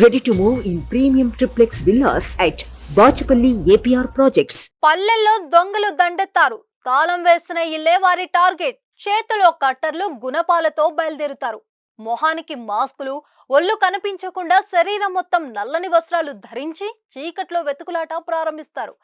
Ready to move in premium triplex villas at Bachupally APR projects పల్లెల్లో దొంగలు దండెత్తారు. తాళం వేసిన ఇల్లే వారి టార్గెట్. చేతిలో కట్టర్లు గుణపాలతో బయలుదేరుతారు. మొహానికి మాస్కులు ఒళ్ళు కనిపించకుండా శరీరం మొత్తం నల్లని వస్త్రాలు ధరించి చీకట్లో వెతుకులాట ప్రారంభిస్తారు.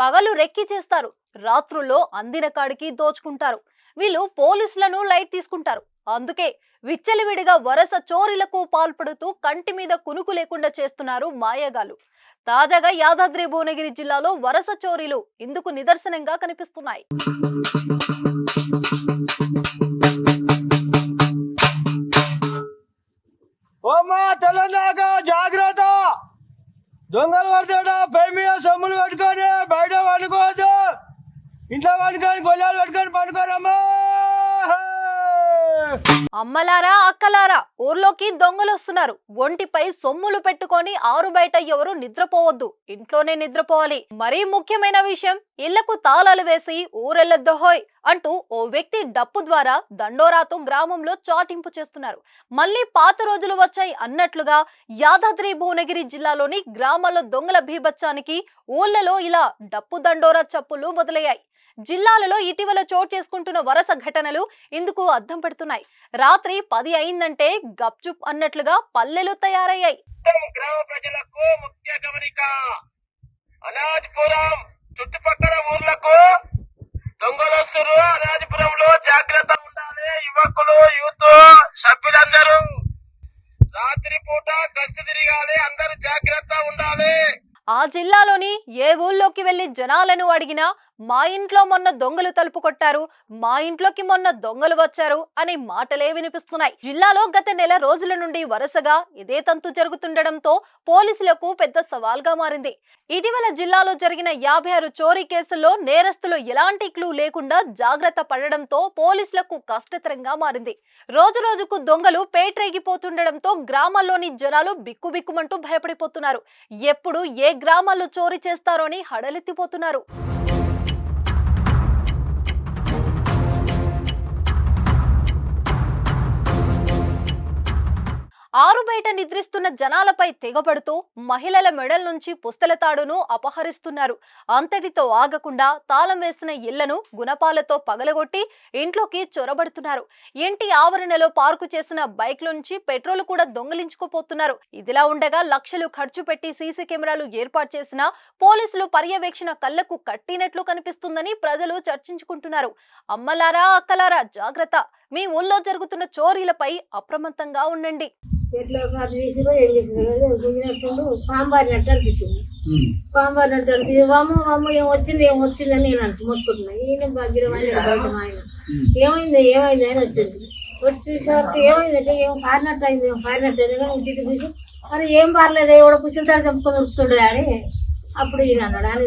పగలు రెక్కి చేస్తారు. రాత్రుల్లో అందిన కాడికి దోచుకుంటారు. వీళ్ళు పోలీసులను లైట్ తీసుకుంటారు. అందుకే విచ్చలివిడిగా వరస చోరీలకు పాల్పడుతూ కంటి మీద కునుకు లేకుండా చేస్తున్నారు మాయగాలు తాజాగా యాదాద్రి భువనగిరి జిల్లాలో వరస చోరీలు ఇందుకు నిదర్శనంగా కనిపిస్తున్నాయి. జాగ్రత్త! దొంగలు పడతాడా పై మీద సొమ్ములు ఇంట్లో పడుకొని గొల్లాలు పట్టుకొని పడుకోరమ్మా! అమ్మలారా అక్కలారా ఊర్లోకి దొంగలు వస్తున్నారు ఒంటిపై సొమ్ములు పెట్టుకొని ఆరు బయట ఎవరు నిద్రపోవద్దు. ఇంట్లోనే నిద్రపోవాలి. మరీ ముఖ్యమైన విషయం ఇళ్ళకు తాళాలు వేసి ఊరెళ్ళద్దోహోయ్ అంటూ ఓ వ్యక్తి డప్పు ద్వారా దండోరాతో గ్రామంలో చాటింపు చేస్తున్నారు. మళ్ళీ పాత రోజులు వచ్చాయి అన్నట్లుగా యాదాద్రి భువనగిరి జిల్లాలోని గ్రామాల్లో దొంగల భీభత్సానికి ఊళ్ళలో ఇలా డప్పు దండోరా చప్పులు మొదలయ్యాయి. జిల్లాలలో ఇటీవల చోటు చేసుకుంటున్న వరుస ఘటనలు ఇందుకు అద్దం పెడుతున్నాయి. రాత్రి పది అయిందంటే గప్చుప్ అన్నట్లుగా పల్లెలు తయారయ్యాయి. గ్రామ ప్రజలకు ముఖ్య గమనిక అనాజ్పురం చుట్టుపక్కల ఊర్లకు దొంగలు వస్తున్నారు. అనాజ్పురంలో జాగ్రత్త ఉండాలి. యువకులు యూత్ సభ్యులందరూ రాత్రి పూట గస్తు తిరగాలి. అందరూ జాగ్రత్త ఉండాలి. ఆ జిల్లాలోని ఏ ఊళ్ళోకి వెళ్ళి జనాలను అడిగినా మా ఇంట్లో మొన్న దొంగలు తలుపు కొట్టారు మా ఇంట్లోకి మొన్న దొంగలు వచ్చారు అనే మాటలే వినిపిస్తున్నాయి. జిల్లాలో గత నెల రోజుల నుండి వరుసగా ఇదే తంతు జరుగుతుండటంతో పోలీసులకు పెద్ద సవాల్గా మారింది. ఇటీవల జిల్లాలో జరిగిన యాభై ఆరు చోరీ కేసుల్లో నేరస్తులు ఎలాంటి క్లూ లేకుండా జాగ్రత్త పడడంతో పోలీసులకు కష్టతరంగా మారింది. రోజు రోజుకు దొంగలు పేట్రేగిపోతుండడంతో గ్రామాల్లోని జనాలు బిక్కుబిక్కుమంటూ భయపడిపోతున్నారు. ఎప్పుడు ఏ గ్రామాల్లో చోరీ చేస్తారో అని హడలెత్తిపోతున్నారు. బయట నిద్రిస్తున్న జనాలపై తెగబడుతూ మహిళల మెడల నుంచి పుస్తల తాడును అపహరిస్తున్నారు. అంతటితో ఆగకుండా తాళం వేసిన ఇళ్ళను గుణపాలతో పగలగొట్టి ఇంట్లోకి చొరబడుతున్నారు. ఇంటి ఆవరణలో పార్కు చేసిన బైక్ నుంచి పెట్రోల్ కూడా దొంగిలించుకుపోతున్నారు. ఇదిలా ఉండగా లక్షలు ఖర్చు పెట్టి సీసీ కెమెరాలు ఏర్పాటు చేసిన పోలీసులు పర్యవేక్షణ కళ్ళకు కట్టినట్లు కనిపిస్తుందని ప్రజలు చర్చించుకుంటున్నారు. అమ్మలారా అక్కలారా జాగ్రత్త! మీ ఊళ్ళో జరుగుతున్న చోరీలపై అప్రమత్తంగా ఉండండి. పాంబారినట్టు అనిపించింది. ఏం వచ్చింది ఏం వచ్చింది అని నేను అంటు మొత్తుకుంటున్నా ఈయన భాగ్యం ఆయన బయట మా ఆయన. ఏమైంది ఏమైంది అని వచ్చింది. వచ్చి చూసేవారికి ఏమైందంటే ఏం పారినట్టు అయింది ఏం పారినట్టు అయింది. కానీ ఇంటికి చూసి మరి ఏం పారలేదు ఎవడో పుస్తకాలు తాడు తెంపుకొని ఉరుకుతుండే అని? అప్పుడు ఈయన అన్నాడు అని